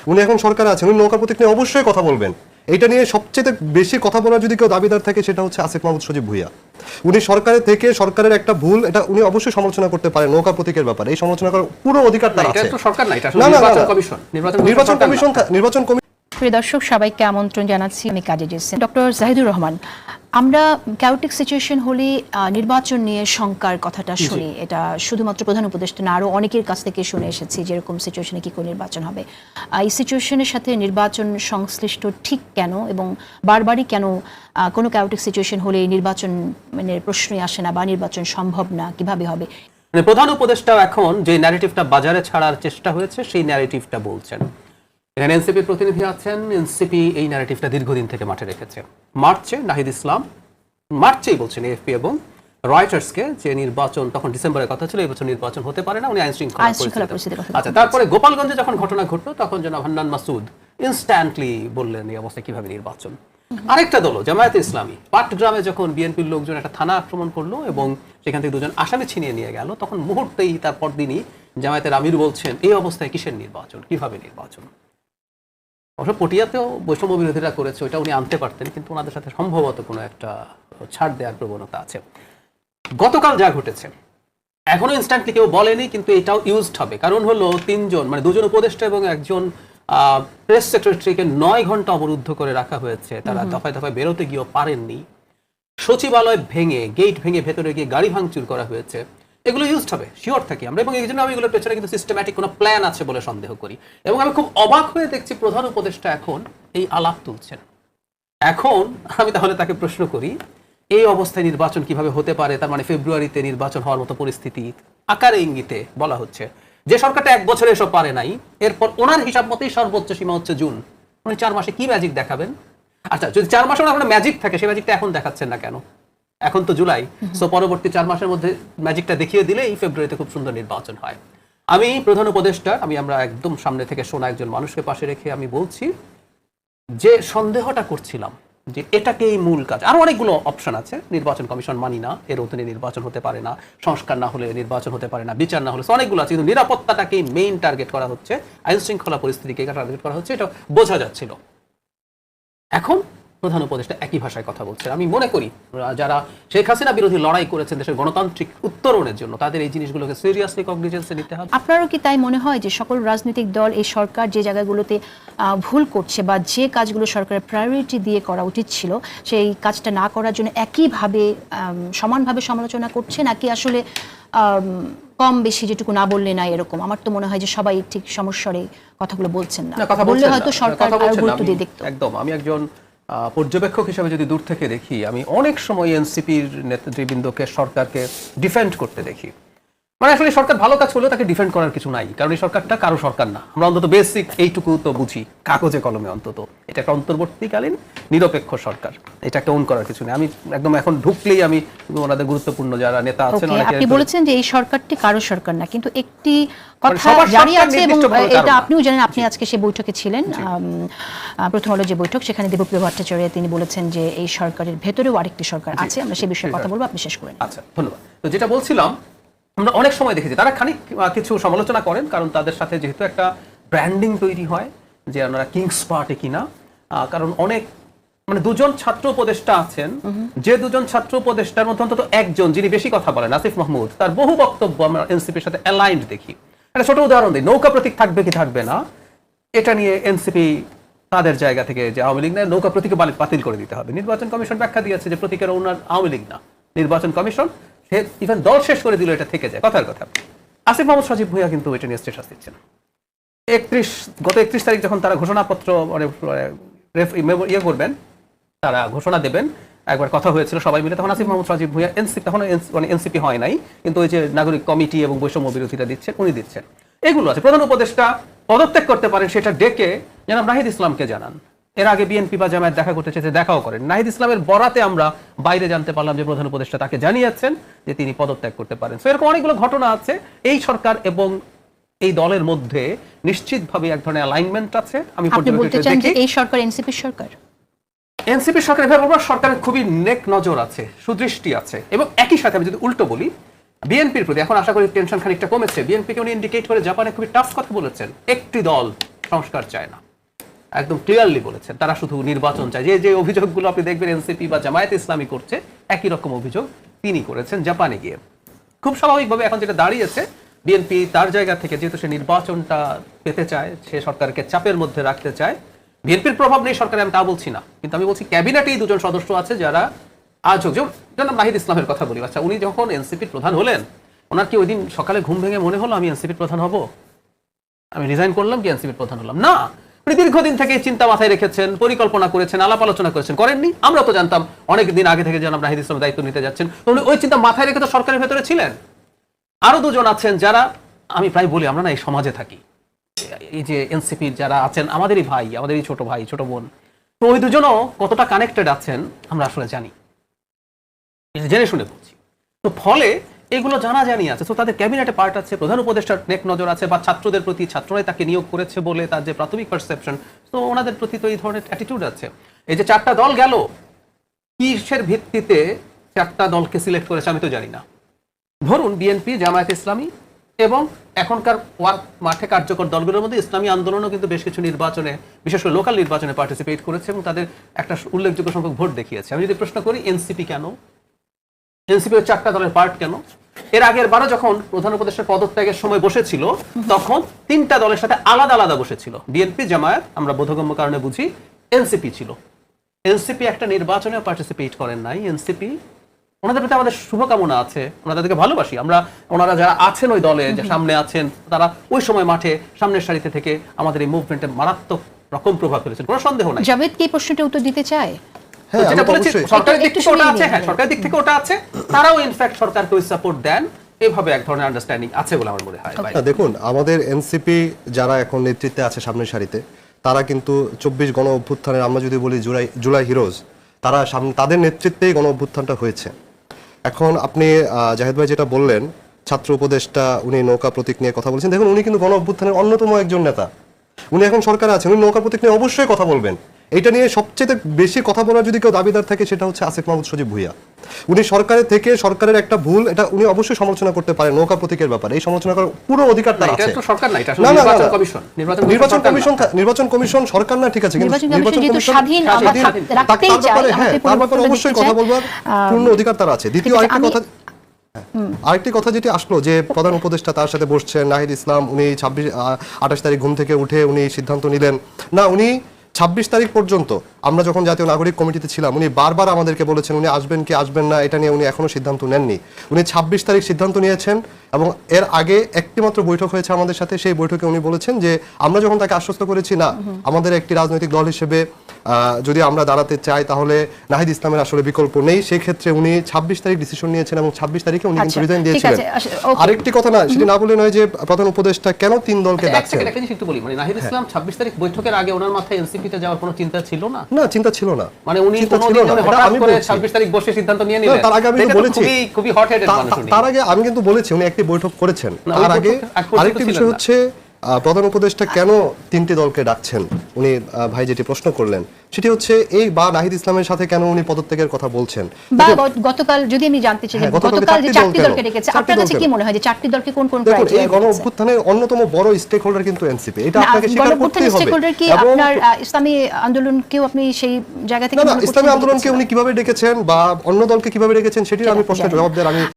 উনি এখন সরকার আছেন উনি নৌকা প্রতীক নিয়ে অবশ্যই কথা বলবেন। এটা নিয়ে সবচেয়ে বেশি কথা বলার যদি কেউ দাবিদার থাকে সেটা হচ্ছে আসিফ মাহমুদ সজীব ভুইয়া। উনি সরকারের থেকে সরকারের একটা ভুল এটা উনি অবশ্যই সমালোচনা করতে পারেন নৌকা প্রতীকের ব্যাপারে। এই সমালোচনা করার পুরো অধিকার তার আছে। নির্বাচন কমিশন। নির্বাচন। কমিশন নির্বাচন কমিশন প্রিয় দর্শক সবাইকে আমন্ত্রণ জানাচ্ছি আমি কাজে জেসেন। ডক্টর জাহিদুর রহমান আমরা ক্যাওটিক সিচুয়েশন হলে নির্বাচন নিয়ে শঙ্কার কথাটা শুনি। এটা শুধুমাত্র প্রধান উপদেষ্টা না আরও অনেকের কাছ থেকে শুনে এসেছি যেরকম সিচুয়েশনে কি করে নির্বাচন হবে। এই সিচুয়েশনের সাথে নির্বাচন সংশ্লিষ্ট ঠিক কেন এবং বারবারই কেন কোনো ক্যাওটিক সিচুয়েশন হলে নির্বাচন মানে প্রশ্নই আসে না বা নির্বাচন সম্ভব না? কীভাবে হবে? মানে প্রধান উপদেষ্টাও এখন যে ন্যারেটিভটা বাজারে ছাড়ার চেষ্টা হয়েছে সেই ন্যারেটিভটা বলছেন। এখানে এনসিপি প্রতিনিধি আছেন। এনসিপি এই ন্যারেটিভটা দীর্ঘদিন থেকে মাঠে রেখেছে। মার্চে নাহিদ ইসলাম মার্চেই বলছেন এফপি এবং রয়টার্সকে যে নির্বাচন তখন ডিসেম্বরের কথা ছিল এই বছর নির্বাচন হতে পারে না উনি আইন শৃঙ্খলা আচ্ছা তারপরে গোপালগঞ্জে যখন ঘটনা ঘটলো তখন জনাব হান্নান মাসুদ ইনস্ট্যান্টলি বললেন এই অবস্থায় কীভাবে নির্বাচন। আরেকটা দল জামায়াতে ইসলামী। পাটগ্রামে যখন বিএনপির লোকজন একটা থানা আক্রমণ করল এবং সেখান থেকে দুজন আসামি ছিনিয়ে নিয়ে গেল তখন মুহূর্তেই তার পরদিনই জামায়াতের আমির বলছেন এই অবস্থায় কিসের নির্বাচন? কীভাবে নির্বাচন? অবশ্য পটিয়াতেও বৈষম্য বিরোধীরা করেছে ওটা উনি আনতে পারতেন কিন্তু ওনাদের সাথে সম্ভবত কোনো একটা ছাড় দেওয়ার প্রবণতা আছে। গতকাল যা ঘটেছে এখনও ইনস্ট্যান্টলি কেউ বলেনি কিন্তু এটাও ইউজড হবে। কারণ হলো তিনজন মানে দুজন উপদেষ্টা এবং একজন প্রেস সেক্রেটারিকে নয় ঘণ্টা অবরুদ্ধ করে রাখা হয়েছে তারা দফায় দফায় বেরোতে গিয়েও পারেননি। সচিবালয় ভেঙে গেট ভেঙে ভেতরে গিয়ে গাড়ি ভাঙচুর করা হয়েছে। এগুলো ইউজড হবে শিওর থাকি আমরা। এবং এই জন্য আমি এগুলোর পেছনে কিন্তু সিস্টেম্যাটিক কোনো প্ল্যান আছে বলে সন্দেহ করি। এবং আমি খুব অবাক হয়ে দেখছি প্রধান উপদেষ্টা এখন এই আলাপ তুলছেন। এখন আমি তাহলে তাকে প্রশ্ন করি, এই অবস্থায় নির্বাচন কীভাবে হতে পারে? তার মানে ফেব্রুয়ারিতে নির্বাচন হওয়ার মতো পরিস্থিতি আকারে ইঙ্গিতে বলা হচ্ছে। যে সরকারটা এক বছরে এসব পারে নাই, এরপর ওনার হিসাব মতেই সর্বোচ্চ সীমা হচ্ছে জুন। উনি চার মাসে কি ম্যাজিক দেখাবেন? আচ্ছা যদি চার মাসে ওনার ম্যাজিক থাকে, সেই ম্যাজিকটা এখন দেখাচ্ছেন না কেন? এখন তো জুলাই সো পরবর্তী চার মাসের মধ্যে ম্যাজিকটা দেখিয়ে দিলে এই ফেব্রুয়ারিতে খুব সুন্দর নির্বাচন হয়। আমি প্রধান উপদেষ্টা, আমি আমরা একদম সামনে থেকে শোনা একজন মানুষকে পাশে রেখে আমি বলছি, যে সন্দেহটা করছিলাম যে এটাকেই মূল কাজ, আরও অনেকগুলো অপশন আছে, নির্বাচন কমিশন মানি না, এর অধীনে নির্বাচন হতে পারে না, সংস্কার না হলে নির্বাচন হতে পারে না, বিচার না হলে অনেকগুলো আছে, কিন্তু নিরাপত্তাটাকেই মেইন টার্গেট করা হচ্ছে আইন শৃঙ্খলা পরিস্থিতিকে টার্গেট করা হচ্ছে, এটা বোঝা যাচ্ছিল। এখন প্রধান উপদেষ্টা একই ভাষায় কথা বলছেন। আমি মনে করি যারা শেখ হাসিনা বিরোধী লড়াই করেছেন দেশের গণতান্ত্রিক উত্তরণের জন্য তাদের এই জিনিসগুলোকে সিরিয়াসলি কগনিজেন্সে নিতে হবে। আপনারও কি তাই মনে হয় যে সকল রাজনৈতিক দল এই সরকার যে জায়গাগুলোতে ভুল করছে বা যে কাজগুলো সরকারের প্রায়োরিটি দিয়ে করা উচিত ছিল সেই কাজটা না করার জন্য একইভাবে সমানভাবে সমালোচনা করছে নাকি আসলে কম বেশি যেটুকু না বললে না এরকম? আমার তো মনে হয় যে সবাই ঠিক সমস্যারে কথাগুলো বলছেন না। কথা বললে হয়তো সরকার গুরুত্ব দিয়ে দেখতো। একদম আমি একজন পর্যবেক্ষক হিসেবে যদি দূর থেকে দেখি, আমি অনেক সময় এনসিপির নেতৃবৃন্দকে, সরকারকে ডিফেন্ড করতে দেখি। মানে আসলে সরকার ভালো কাজ করলেও তাকে ডিফেন্ড করার কিছু নাই কারণ এই সরকারটা কারও সরকার না। আমরা অন্তত বেসিক এইটুকু তো বুঝি কাগজে কলমে অন্তত। এটা একটা অন্তর্বর্তীকালীন নিরপেক্ষ সরকার। এটাকে ওন করার কিছু নেই। আমি একদম এখন ঢুকলেই আমি ওনাদের গুরুত্বপূর্ণ যারা নেতা আছেন আপনি বলেছেন যে এই সরকারটি কারও সরকার না কিন্তু একটি কথা সবার জারি আছে এবং এটা আপনিও জানেন আপনি আজকে সেই বৈঠকে ছিলেন প্রথম আলো যে বৈঠক সেখানে দেবপ্রিয় ভট্টাচার্য তিনি বলেছেন যে এই সরকারের ভেতরেও আরেকটি সরকার আছে। আমরা সেই বিষয়ে কথা বলব আপনি শেষ করেন। আচ্ছা ধন্যবাদ। তো যেটা বলছিলাম আমরা অনেক সময় দেখেছি তারা খানিক কিছু সমালোচনা করেন কারণ তাদের সাথে যেহেতু একটা ব্র্যান্ডিং তৈরি হয় যে ওনারা কিংস পার্টি কিনা কারণ অনেক মানে দুজন ছাত্র উপদেষ্টা আছেন যে দুজন ছাত্র উপদেষ্টার মধ্যে অন্তত একজন যিনি বেশি কথা বলেন আসিফ মাহমুদ তার বহু বক্তব্য আমরা এনসিপির সাথে অ্যালাইন্ড দেখি। একটা ছোট উদাহরণ দিই নৌকা প্রতীক থাকবে কি থাকবে না এটা নিয়ে এনসিপি তাদের জায়গা থেকে যে আওয়ামী লীগ নেয় নৌকা প্রতীকে বাতিল- করে দিতে হবে। নির্বাচন কমিশন ব্যাখ্যা দিয়েছে যে প্রতীকের ওনার আওয়ামী লীগ না নির্বাচন কমিশন ইভেন দল শেষ করে দিল, এটা থেকে যায়, কথার কথা। আসিফ মোহাম্মদ সজীব ভুইয়া কিন্তু এটা নিয়ে স্টেটাস দিচ্ছেন। একত্রিশ, গত একত্রিশ তারিখ যখন তারা ঘোষণাপত্র মানে মানে ইয়ে করবেন, তারা ঘোষণা দেবেন, একবার কথা হয়েছিল সবাই মিলে, তখন আসিফ মোহাম্মদ সজীব ভুইয়া এনসিপি তখন মানে এনসিপি হয় নাই, কিন্তু ওই যে নাগরিক কমিটি এবং বৈষম্য বিরোধীরা দিচ্ছেন, উনি দিচ্ছেন। এগুলো আছে। প্রধান উপদেষ্টা পদত্যাগ করতে পারেন সেটা ডেকে যেন নাহিদ ইসলামকে জানান। এর আগে বিএনপি বা জামায়াত দেখা করতে চেয়েছে দেখাও করেন। নাহিদ ইসলামের বরাতে আমরা বাইরে জানতে পারলাম যে প্রধান উপদেষ্টা তাকে জানিয়েছেন যে তিনি পদত্যাগ করতে পারেন। তো এরকম অনেকগুলো ঘটনা আছে। এই সরকার এবং এই দলের মধ্যে নিশ্চিতভাবে এক ধরনের অ্যালাইনমেন্ট আছে। আমি বলতে চান যে এই সরকার এনসিপির সরকার? এনসিপি সরকারের ব্যাপারে সরকারের খুবই নেক নজর আছে সুদৃষ্টি আছে। এবং একই সাথে আমি যদি উল্টো বলি বিএনপির প্রতি এখন আশা করি টেনশন খানিকটা কমেছে। বিএনপিকে উনি ইন্ডিকেট করে জাপানে খুবই টাফ কথা বলেছেন। একটি দল সংস্কার চায় না। একদম ক্লিয়ারলি বলেছেন। তারা শুধু নির্বাচন চায়। যে যে অভিযোগগুলো আপনি দেখবেন এনসিপি বা জামায়াত ইসলামী করছে, একই রকম অভিযোগ তিনি করেছেন জাপানে গিয়ে। খুব স্বাভাবিকভাবে এখন যেটা দাঁড়িয়েছে বিএনপি তার জায়গা থেকে যেহেতু সে নির্বাচনটা পেতে চায়, সে সরকারকে চাপের মধ্যে রাখতে চায়। বিএনপির প্রভাব নেই সরকারে, আমি তা বলছি না। কিন্তু আমি বলছি ক্যাবিনেটেই দুজন সদস্য আছে যারা আজ হোক। যেমন নাহিদ ইসলামের কথা বলি আচ্ছা উনি যখন এনসিপির প্রধান হলেন, ওনার কি ওই দিন সকালে ঘুম ভেঙে মনে হলো আমি এনসিপির প্রধান হব? আমি রিজাইন করলাম কি এনসিপির প্রধান হলাম? না! দীর্ঘদিন থেকে চিন্তা মাথায় রেখেছেন, পরিকল্পনা করেছেন, আলাপ আলোচনা করেছেন, করেননি? আমরা তো জানতাম, অনেক দিন আগে থেকে জনাব নাহিদ ইসলাম দায়িত্ব নিতে যাচ্ছেন। উনি ওই চিন্তা মাথায় রেখে তো সরকারের ভেতরে ছিলেন। আরও দুজন আছেন যারা, আমি প্রায় বলি, আমরা না এই সমাজে থাকি। এই যে এনসিপির যারা আছেন, আমাদেরই ভাই, আমাদেরই ছোট ভাই, ছোট বোন, তো ওই দুজনও কতটা কানেক্টেড আছেন, আমরা আসলে জানি। জেনে শুনে বলছি। তো ফলে এগুলো জানা জানি আছে। তো তাদের ক্যাবিনেটে পার্ট আছে, প্রধান উপদেষ্টার নেক নজর আছে, বা ছাত্রদের প্রতি ছাত্ররাই তাকে নিয়োগ করেছে বলে তার যে প্রাথমিক পারসেপশন তো ওনাদের প্রতি তো এই ধরনের অ্যাটিটিউড আছে। এই যে চারটা দল গেল, কিসের ভিত্তিতে চারটা দলকে সিলেক্ট করেছে আমি তো জানি না। ধরুন বিএনপি জামায়াত ইসলামী এবং এখনকার ওয়ার্ক মাঠে কার্যকর দলগুলোর মধ্যে ইসলামী আন্দোলনও কিন্তু বেশ কিছু নির্বাচনে, বিশেষ করে লোকাল নির্বাচনে পার্টিসিপেট করেছে এবং তাদের একটা উল্লেখযোগ্য সংখ্যক ভোট দেখিয়েছে। আমি যদি প্রশ্ন করি এনসিপি কেন? এনসিপি চারটা দলের পার্ট কেন? এর আগের বারো যখন প্রধান উপদেষ্টার পদত্যাগের সময় বসেছিল, তখন তিনটা দলের সাথে আলাদা আলাদা বসেছিল। বিএনপি জামায়াত, আমরা বোধগম্য কারণে বুঝি এনসিপি ছিল। এনসিপি একটা নির্বাচনে পার্টিসিপেট করেন নাই। এনসিপি ওনাদের প্রতি আমাদের শুভকামনা আছে ওনাদের থেকে ভালোবাসি। আমরা, ওনারা যারা আছেন ওই দলে, যে সামনে আছেন, তারা ওই সময় মাঠে, সামনের সারিতে থেকে আমাদের এই মুভমেন্টে মারাত্মক রকম প্রভাব ফেলেছেন। কোনো সন্দেহ নাই। জাভেদ কি প্রশ্নটা উত্তর দিতে চায়? যেটা বলেছি, সরকারের দিক থেকে ওটা আছে হ্যাঁ সরকারের দিক থেকে ওটা আছে। তারাও ইনফ্যাক্ট সরকারকে ওই সাপোর্ট দেন। এভাবে এক ধরনের আন্ডারস্ট্যান্ডিং আছে বলে আমার মনে হয় দেখুন আমাদের এনসিপি যারা এখন নেতৃত্বে আছে সামনের সারিতে তারা কিন্তু চব্বিশ গণ অভ্যুত্থানের আমরা যদি বলি জুলাই জুলাই হিরোজ তারা সামনে তাদের নেতৃত্বেই গণ অভ্যুত্থানটা হয়েছে। এখন আপনি আহ, জাহেদ ভাই যেটা বললেন ছাত্র উপদেষ্টা উনি নৌকা প্রতীক নিয়ে কথা বলছেন। দেখুন উনি কিন্তু গণ অভ্যুত্থানের অন্যতম একজন নেতা। উনি এখন সরকারে আছেন উনি নৌকা প্রতীক নিয়ে অবশ্যই কথা বলবেন। এটা নিয়ে সবচেয়ে বেশি কথা বলার যদি কেউ দাবিদার থাকে সেটা হচ্ছে আসিফ মাহমুদ সজীব ভুইয়া। উনি সরকারের থেকে সরকারের একটা ভুল এটা উনি অবশ্যই সমালোচনা করতে পারেন নৌকা প্রতীকের ব্যাপারে। এই সমালোচনা করার পুরো অধিকার না, তার আছে। সরকার না, এটা নির্বাচন কমিশন। নির্বাচন কমিশন সরকার নির্বাচন কমিশন সরকার না ঠিক আছে কিন্তু নির্বাচন কমিশন স্বাধীন, রাখতেই ব্যাপারে, হ্যাঁ, তার ব্যাপারে অবশ্যই কথা। বলবার পূর্ণ অধিকার তার আছে। দ্বিতীয় আরেকটি কথা আরেকটি কথা যেটি আসলো যে প্রধান উপদেষ্টা তার সাথে বসছেন নাহিদ ইসলাম উনি ছাব্বিশ আঠাশ তারিখ ঘুম থেকে উঠে উনি সিদ্ধান্ত নিলেন। না উনি ছাব্বিশ তারিখ পর্যন্ত আমরা যখন জাতীয় নাগরিক কমিটিতে ছিলাম উনি বারবার আমাদেরকে বলেছেন উনি আসবেন কি আসবেন না? এটা নিয়ে উনি এখনও সিদ্ধান্ত নেননি। উনি ছাব্বিশ তারিখ সিদ্ধান্ত নিয়েছেন এবং এর আগে একটি মাত্র বৈঠক হয়েছে আমাদের সাথে। সেই বৈঠকে উনি বলেছেন যে আমরা যখন তাকে আশ্বস্ত করেছি না আমাদের একটি রাজনৈতিক দল হিসেবে আহ, যদি আমরা দাঁড়াতে চাই তাহলে নাহিদ ইসলামের আসলে বিকল্প নেই। সেই ক্ষেত্রে উনি ছাব্বিশ তারিখ ডিসিশন নিয়েছেন এবং ছাব্বিশ তারিখে উনি কিন্তু আচ্ছা, রিজাইন দিয়েছিলেন। আস- okay. আরেকটি কথা না সেটি না বলে নয় যে প্রধান উপদেষ্টা কেন তিন দলকে আচ্ছা, ডাকছেন? একটা জিনিস একটু বলি মানে নাহিদ ইসলাম ছাব্বিশ তারিখ বৈঠকের আগে ওনার মাথায় এনসিপি তে যাওয়ার কোনো চিন্তা ছিল না? না চিন্তা ছিল না। মানে উনি হঠাৎ করে বলছি। ছাব্বিশ তারিখ বসে সিদ্ধান্ত নিয়ে নিলেন। তার আগে আমি বলেছি। খুবই খুবই হট হেডেড মানুষ উনি। তার আগে আমি কিন্তু বলেছি উনি একটি বৈঠক করেছেন। তার আগে আরেকটি বিষয় হচ্ছে প্রধান উপদেষ্টা কেন তিনটি দলকে ডাকছেন? উনি ভাই যেটি প্রশ্ন করলেন সেটি হচ্ছে এই বা নাহিদ ইসলামের সাথে কেন উনি পদত্যাগের কথা বলছেন? বা গতকাল যদি আমি জানতে চাই হ্যাঁ, গতকাল যে চারটি দলকে ডেকেছে আপনার কাছে কি মনে হয় যে চারটি দলকে কোন কোন দেখুন এই গণ ডেকেছে? অভ্যুত্থানের অন্যতম বড় স্টেক হোল্ডার কিন্তু এনসিপি এটা আপনাকে স্বীকার গণঅভ্যুত্থানের করতেই হবে। stakeholder কি? আপনার ইসলামী আন্দোলনকেও আপনি সেই জায়গা থেকে না ইসলামী আন্দোলনকে উনি কীভাবে ডেকেছেন বা অন্য দলকে কীভাবে ডেকেছেন সেটির আমি প্রশ্নের জানি। জবাব দেওয়ার আমি